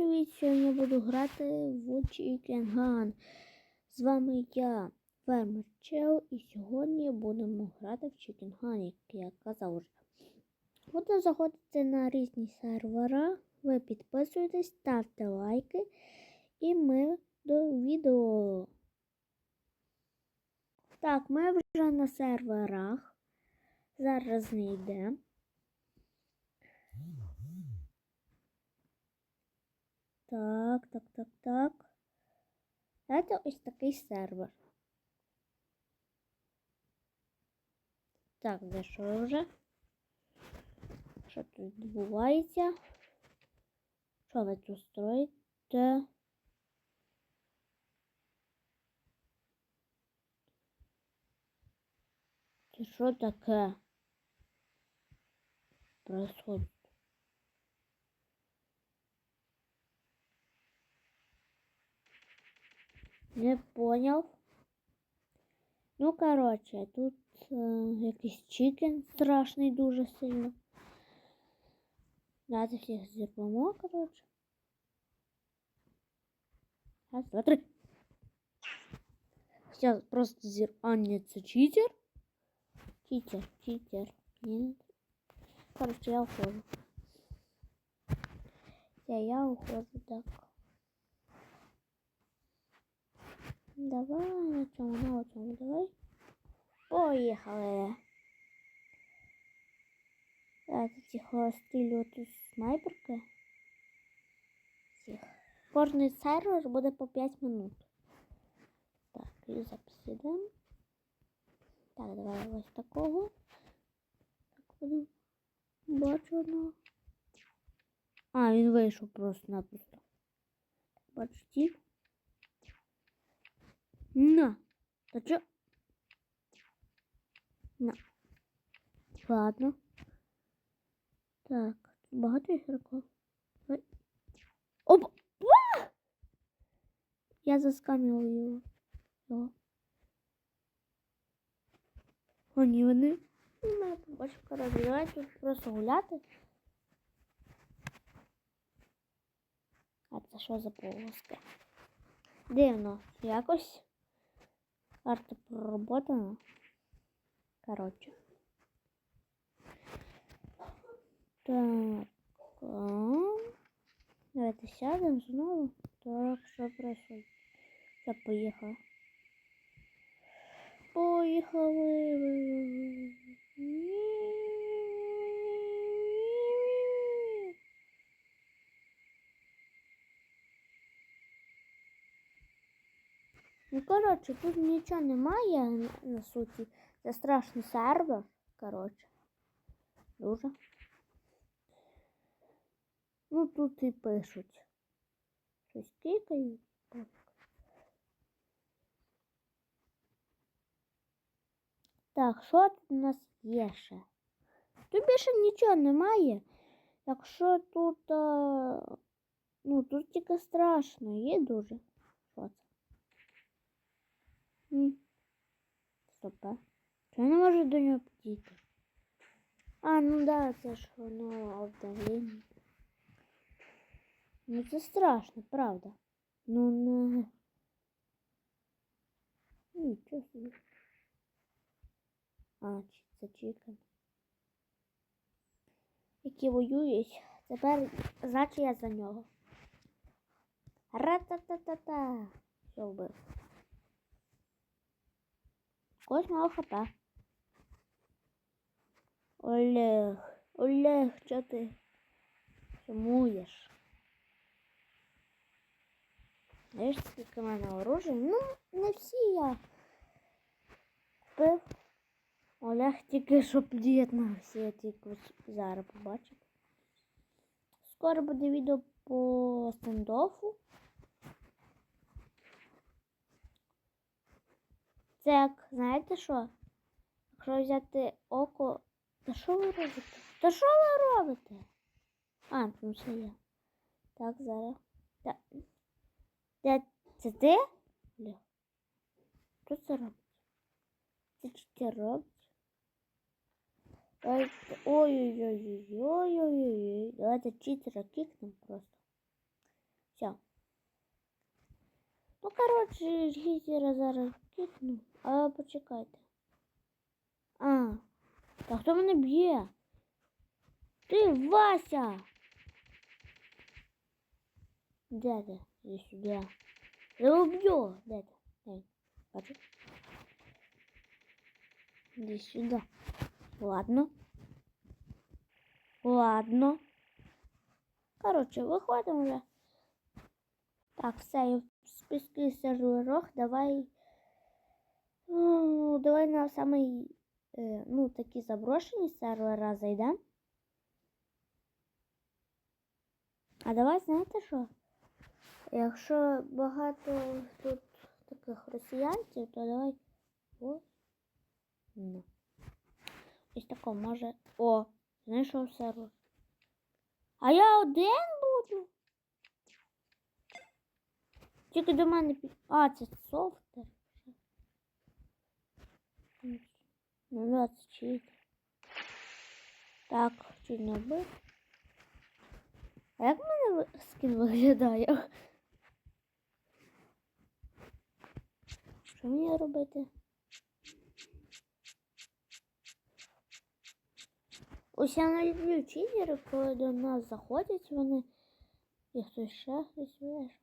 привіт! Сьогодні я буду грати в Chicken Gun. З вами я, Фермер Чел, і сьогодні будемо грати в Chicken Gun, як я казав вже. Буду заходити на різні сервера. Ви підписуєтесь, ставте лайки, і ми до відео. Так, ми вже на серверах. Зараз знайдемо. Так, так, так, так. Це ось такий сервер. Так, що вже? Що тут відбувається? Що ви тут строїте? Це що таке? Происходит. Не понял. Ну, короче, тут е, якийсь чикен страшний дуже сильно. Давайте всіх зірвемо, короче. Раз, два, три. Сейчас просто зір... А, нет, це читер? Читер, читер. Нет. Короче, я ухожу. Все, я ухожу, так. Давай на цьому, на цьому, давай. Поїхали. Так, тихо стилю тут снайперки. Тихо. Кожний сервер буде по 5 минут. Так, і записуємо. Так, давай ось такого. Так будемо. Бачу одного. А, він вийшов просто-напросто. Бачу тіп. На. Та чо? На. Ладно. Так, багато ігроків. Опа! Я заскамила його. його. О, ні, вони. Не побачив, коротше, давайте просто гуляти. А це що за полоска? Дивно, якось. Карта проработана. Короче. Так. а. Давайте сядем знову. Так, що происходит? Все, поїхали. Поїхали. Ну, коротше, тут нічого немає на, суті. Це страшний сервер. Коротше. Дуже. Ну тут і пишуть. Щось кикають. Так. Так, що тут у нас є ще? Тут більше нічого немає. Якщо тут. А... Ну, тут тільки страшно, є дуже. Що це? Стоп, а? Я не можу до нього підійти? А, ну да, це ж воно обдавлення. Ну це страшно, правда. Ну не. Нічого собі. А, чи це чікен. Які воюють. Тепер значить я за нього. Ра-та-та-та-та. Все вбив. Когось мало хп. Олег, Олег, що ти сумуєш? Знаєш, скільки в мене оружия? Ну, не всі я купив. Олег тільки що під'єднався, я тільки зараз побачив. Скоро буде відео по стендофу. Це як, знаєте що? Якщо взяти око. Та що ви робите? Та що ви робите? А, ну це я. Так, зараз. Та... Де це ти? Бля. Що це робить? Це що це робить? Ой-ой-ой-ой-ой-ой-ой. Давайте читера кикнем просто. Все. Ну, коротше, гітера зараз кикну. А почекайте. А, та хто мене б'є? Ти Вася! Де ти? Іди сюди. Я уб'ю. Де ти? Дай, бачиш? Іди сюди. Ладно. Ладно. Коротше, виходимо вже. Так, все, я в списку серверах. Давай. Ну, давай на самий, е, ну, такі заброшені сервера зайдемо. А давай, знаєте що? Якщо багато тут таких росіянців, то давай. Ось. Ну. Ось тако може. О, знайшов сервер. А я один буду. Тільки до мене пі... А, це софтер. Ну, це чит. Так, чуть не вбив. А як в мене скін виглядає? Що мені робити? Ось я не люблю читери, коли до нас заходять вони і хтось ще хтось вийшов.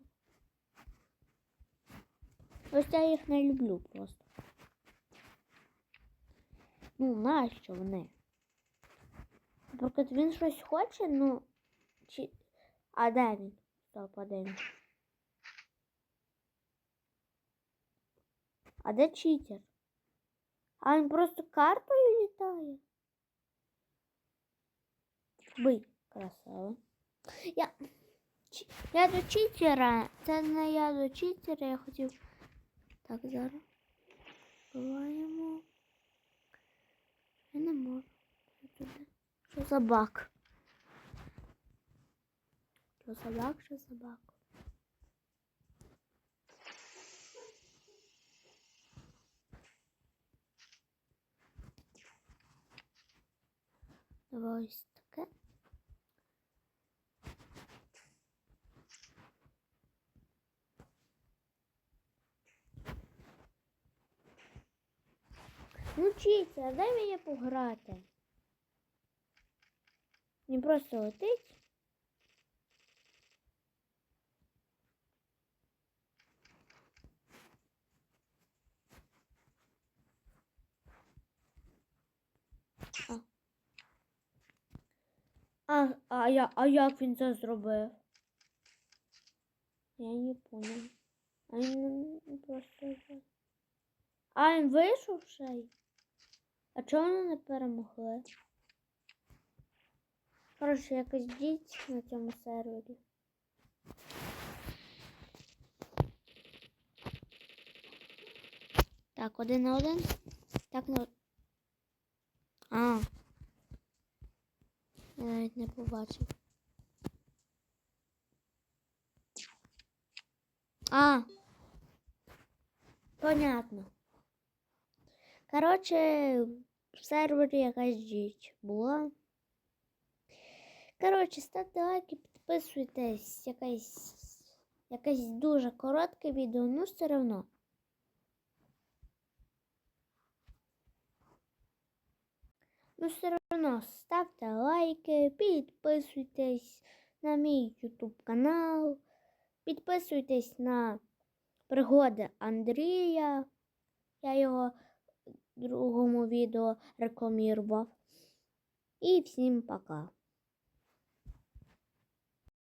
Ось я їх не люблю просто. Ну, нащо вони? Наприклад, він щось хоче, ну. Чи... А де він? Стоп, а де він? А де читер? А він просто картою літає. Бий, красава. Я, Чи- я до читера. Це не я до читера, я хотів. Так, зараз. Буваємо. Я не можу. Що за баг? Що за баг, що за баг? Давай Ну, чіться, дай мені пограти. Не просто летить. А. А, а, я, а як він це зробив? Я не понял. А він просто. А він вийшов ще? А чого вони не перемогли? Коротше, якось діть на цьому сервері. Так, один на один. Так на. А. Я навіть не побачив. А. Понятно. Коротше, в сервері якась діч була. Коротше, ставте лайки, підписуйтесь. Якась, якесь дуже коротке відео, ну все одно. Ну, все одно ставте лайки, підписуйтесь на мій YouTube канал, підписуйтесь на пригоди Андрія. Я його другому відео рекламував. І всім пока.